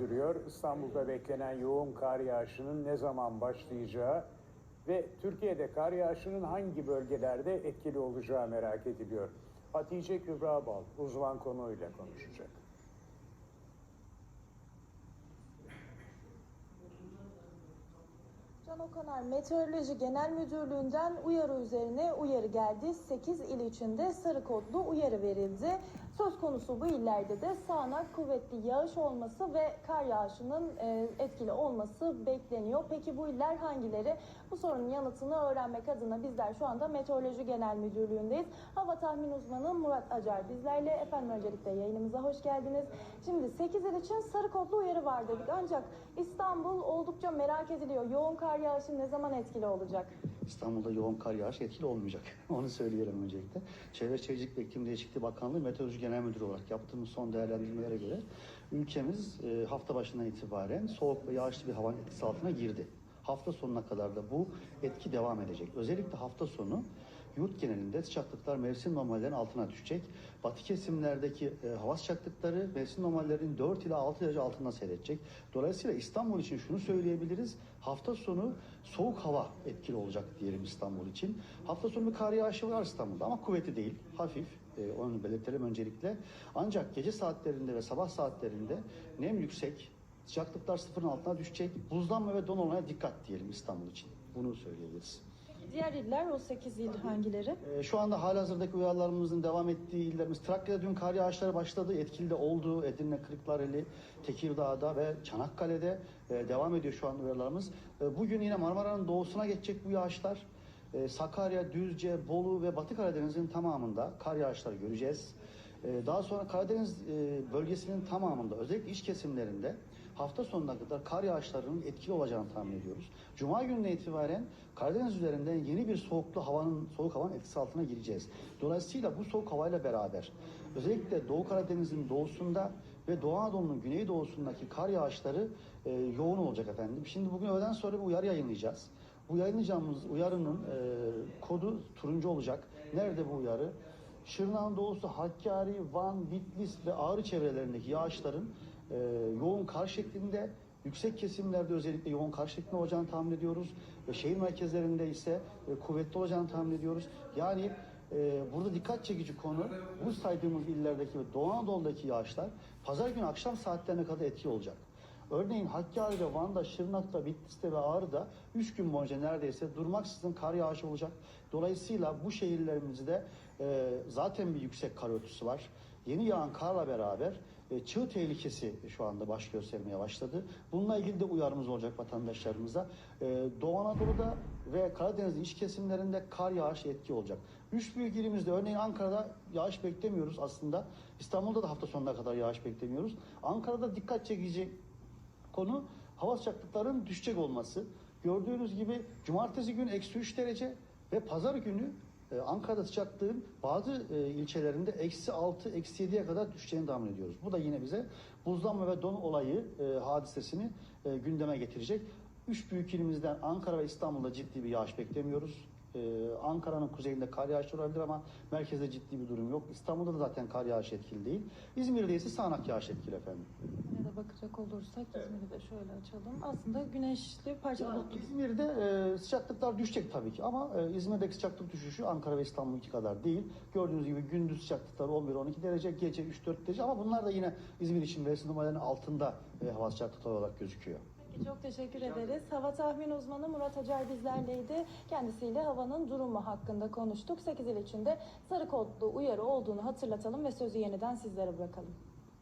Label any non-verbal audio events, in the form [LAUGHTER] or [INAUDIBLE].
sürdürüyor. İstanbul'da beklenen yoğun kar yağışının ne zaman başlayacağı ve Türkiye'de kar yağışının hangi bölgelerde etkili olacağı merak ediliyor. Hatice Kübra Bal uzman konuyla konuşacak. Can Okanar Meteoroloji Genel Müdürlüğü'nden uyarı üzerine uyarı geldi. 8 il içinde sarı kodlu uyarı verildi. Söz konusu bu illerde de sağanak kuvvetli yağış olması ve kar yağışının e, etkili olması bekleniyor. Peki bu iller hangileri? Bu sorunun yanıtını öğrenmek adına bizler şu anda Meteoroloji Genel Müdürlüğü'ndeyiz. Hava tahmin uzmanı Murat Acar bizlerle. Efendim öncelikle yayınımıza hoş geldiniz. Şimdi 8 il için sarı kodlu uyarı var dedik. Ancak İstanbul oldukça merak ediliyor. Yoğun kar yağışı ne zaman etkili olacak? İstanbul'da yoğun kar yağışı etkili olmayacak. [LAUGHS] Onu söyleyelim öncelikle. Çevre Şehircilik ve İklim Değişikliği Bakanlığı Meteoroloji Genel Müdürü olarak yaptığımız son değerlendirmelere göre ülkemiz e, hafta başından itibaren soğuk ve yağışlı bir havanın etkisi altına girdi. Hafta sonuna kadar da bu etki devam edecek. Özellikle hafta sonu yurt genelinde sıcaklıklar mevsim normallerinin altına düşecek. Batı kesimlerdeki e, hava sıcaklıkları mevsim normallerinin 4 ila 6 derece altında seyredecek. Dolayısıyla İstanbul için şunu söyleyebiliriz. Hafta sonu soğuk hava etkili olacak diyelim İstanbul için. Hafta sonu bir kar yağışı var İstanbul'da ama kuvvetli değil. Hafif. E, onu belirtelim öncelikle. Ancak gece saatlerinde ve sabah saatlerinde nem yüksek, sıcaklıklar sıfırın altına düşecek. Buzlanma ve don olmaya dikkat diyelim İstanbul için. Bunu söyleyebiliriz. Diğer iller o 8 il hangileri? Ee, Şu anda halihazırdaki uyarılarımızın devam ettiği illerimiz Trakya'da dün kar yağışları başladı. Etkili de oldu. Edirne, Kırklareli, Tekirdağ'da ve Çanakkale'de e, devam ediyor şu an uyarılarımız. E, Bugün yine Marmara'nın doğusuna geçecek bu yağışlar. E, Sakarya, Düzce, Bolu ve Batı Karadeniz'in tamamında kar yağışları göreceğiz. E, Daha sonra Karadeniz e, bölgesinin tamamında özellikle iç kesimlerinde hafta sonuna kadar kar yağışlarının etkili olacağını tahmin ediyoruz. Cuma gününe itibaren Karadeniz üzerinden yeni bir soğuklu havanın soğuk havanın etkisi altına gireceğiz. Dolayısıyla bu soğuk havayla beraber özellikle Doğu Karadeniz'in doğusunda ve Doğu Anadolu'nun güneydoğusundaki kar yağışları e, yoğun olacak efendim. Şimdi bugün öğleden sonra bir uyarı yayınlayacağız. Bu yayınlayacağımız uyarının e, kodu turuncu olacak. Nerede bu uyarı? Şırnak'ın doğusu Hakkari, Van, Bitlis ve Ağrı çevrelerindeki yağışların e, yoğun kar şeklinde yüksek kesimlerde özellikle yoğun kar şeklinde olacağını tahmin ediyoruz. Ve şehir merkezlerinde ise e, kuvvetli olacağını tahmin ediyoruz. Yani e, burada dikkat çekici konu bu saydığımız illerdeki ve Doğu Anadolu'daki yağışlar pazar günü akşam saatlerine kadar etki olacak. Örneğin Hakkari'de, Van'da, Şırnak'ta, Bitlis'te ve Ağrı'da 3 gün boyunca neredeyse durmaksızın kar yağışı olacak. Dolayısıyla bu şehirlerimizde e, zaten bir yüksek kar örtüsü var. Yeni yağan karla beraber e, çığ tehlikesi şu anda baş göstermeye başladı. Bununla ilgili de uyarımız olacak vatandaşlarımıza. E, Doğu Anadolu'da ve Karadeniz'in iç kesimlerinde kar yağışı etki olacak. Üç büyük ilimizde örneğin Ankara'da yağış beklemiyoruz aslında. İstanbul'da da hafta sonuna kadar yağış beklemiyoruz. Ankara'da dikkat çekici konu hava sıcaklıklarının düşecek olması. Gördüğünüz gibi cumartesi günü eksi 3 derece ve pazar günü e, Ankara'da sıcaklığın bazı e, ilçelerinde eksi 6, eksi 7'ye kadar düşeceğini tahmin ediyoruz. Bu da yine bize buzlanma ve don olayı e, hadisesini gündeme getirecek. Üç büyük ilimizden Ankara ve İstanbul'da ciddi bir yağış beklemiyoruz. Ee, Ankara'nın kuzeyinde kar yağışı olabilir ama merkezde ciddi bir durum yok. İstanbul'da da zaten kar yağışı etkili değil. İzmir'de ise sağanak yağış etkili efendim. Ya da bakacak olursak İzmir'i de şöyle açalım. Aslında güneşli parçalı bulutlu. İzmir'de e, sıcaklıklar düşecek tabii ki ama e, İzmir'deki sıcaklık düşüşü Ankara ve İstanbul'unki kadar değil. Gördüğünüz gibi gündüz sıcaklıklar 11-12 derece, gece 3-4 derece ama bunlar da yine İzmir için mevsim numaralarının altında e, hava sıcaklıkları olarak gözüküyor. Çok teşekkür ederiz. Hava tahmin uzmanı Murat Acar bizlerleydi. Kendisiyle havanın durumu hakkında konuştuk. 8 il içinde sarı kodlu uyarı olduğunu hatırlatalım ve sözü yeniden sizlere bırakalım.